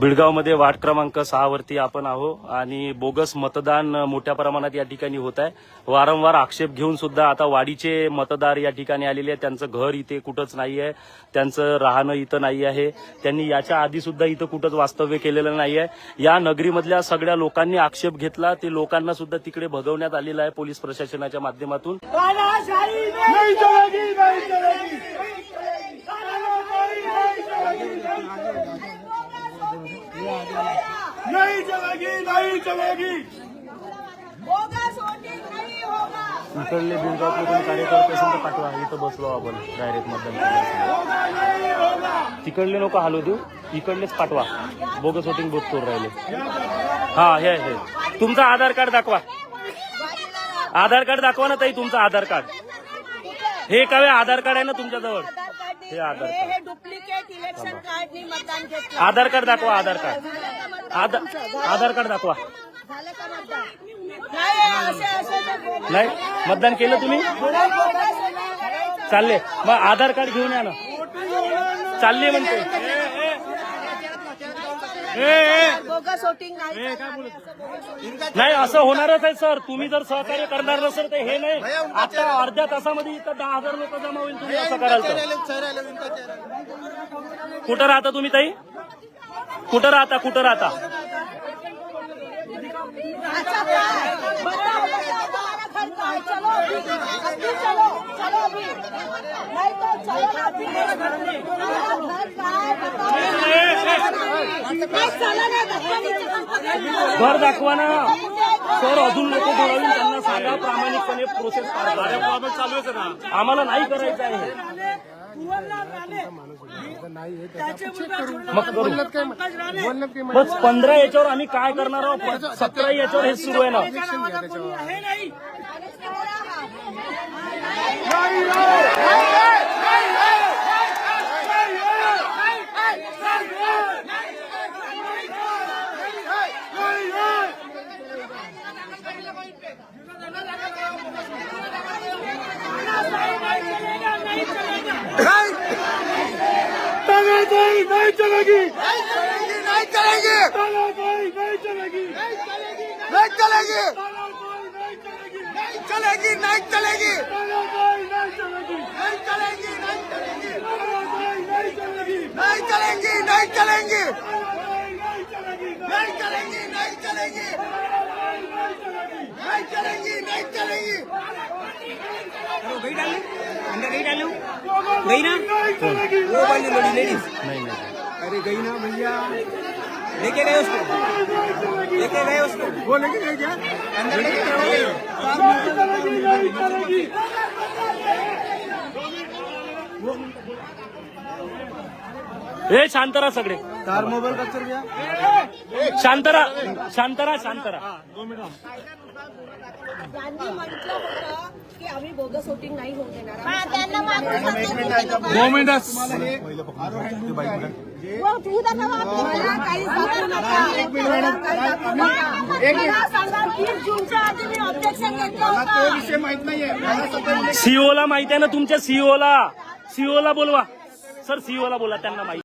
बिडगावमध्ये ward क्रमांक सहावरती आपण आहो आणि बोगस मतदान मोठ्या प्रमाणात या ठिकाणी होत आहे वारंवार आक्षेप घेऊन सुद्धा आता वाडीचे मतदार या ठिकाणी आलेले आहेत त्यांचं घर इथे कुठंच नाही आहे त्यांचं राहणं इथं नाही आहे त्यांनी याच्या आधी सुद्धा इथं कुठंच वास्तव्य केलेलं नाही आहे या नगरीमधल्या सगळ्या लोकांनी आक्षेप घेतला ते लोकांना सुद्धा तिकडे भगवण्यात आलेलं आहे पोलीस प्रशासनाच्या माध्यमातून तानाशाही नहीं चलेगी नहीं चलेगी तानाशाही नहीं चलेगी नहीं चलेगी नहीं चलेगी बोगस वोटिंग नहीं होगा. इकडले कार्यकर्ते पाठवा. इथं बसलो आपण डायरेक्ट मतदान तिकडले नको हलू देऊ इकडलेच पाठवा. बोगस वोटिंग बूथ करून राहिले. हा हे हे. तुमचं आधार कार्ड दाखवा. आधार कार्ड दाखवा ना ताई तुमचं आधार कार्ड. हे काय आधार कार्ड आहे ना तुमच्याजवळ हे आधार डुप्लिकेट इलेक्शन कार्डनी मतदान घेतलं. आधार कार्ड दाखवा आधार कार्ड? आधार आधार कार्ड दाखवा. नाही मतदान केलं तुम्ही? चालले. मग आधार कार्ड घेऊन या ना. चालले म्हणते. बोगस वोटिंग नाही. असं बोगस voting नाही असं होणारच आहे सर. तुम्ही जर सहकार्य करणार नसेल तर हे नाही. आता अर्ध्या तासामध्ये इथं दहा हजार लोक जमा होईल तुम्ही असं कराल तर. कुठं राहता तुम्ही ताई? कुठं राहता कुठं राहता? चलो चलो चलो अभी नहीं तो चलो ना अभी तुम्हारा घर कहाँ है? बताओ नहीं चला ना धक्का नहीं चला. घर दाखवा ना सर अजून लोक बोलावून त्यांना सांगा प्रामाणिकपणे प्रोसेस चालू आहे ना आम्हाला नाही करायचं आहे. हे. करू. बस पंधरा याच्यावर आम्ही काय करणार आहोत? सतरा याच्यावर हे सुरू आहे ना. तानाशाही नहीं चलेगी नहीं चलेगी नहीं चलेगी नहीं चलेगी नहीं चलेगी नहीं चलेगी नहीं चलेगी नहीं चलेगी नहीं चलेगी नहीं चलेगी नहीं चलेगी नहीं चलेंगी तानाशाही नहीं चलेगी नहीं चलेंगी नहीं चलेंगी नहीं चलेंगी गई ना वो वाली लोड़ी लेडीज नाही नाही। अरे गई ना भैया। लेके गए उसको। लेके गए उसको। वो लेके गए क्या? अंदर लेके गए। हो हे शांतरा सगळे। तार मोबाईल कच्चर गया शांतरा शांतरा शांतरा। की आम्ही बोगस वोटिंग नाही होऊ देणार. त्यांना मागून दो मिनट मला काही सांगू नका. मला काही सांगू नका. मला सांगा तीस जूनच्या आधी मी ऑब्जेक्शन घेतलं होतं. विषय माहीत नाहीये. मला सगळं सीओला माहिती आहे ना तुमच्या सीओला सीओला बोलवा. सर सीओला बोला त्यांना माहिती.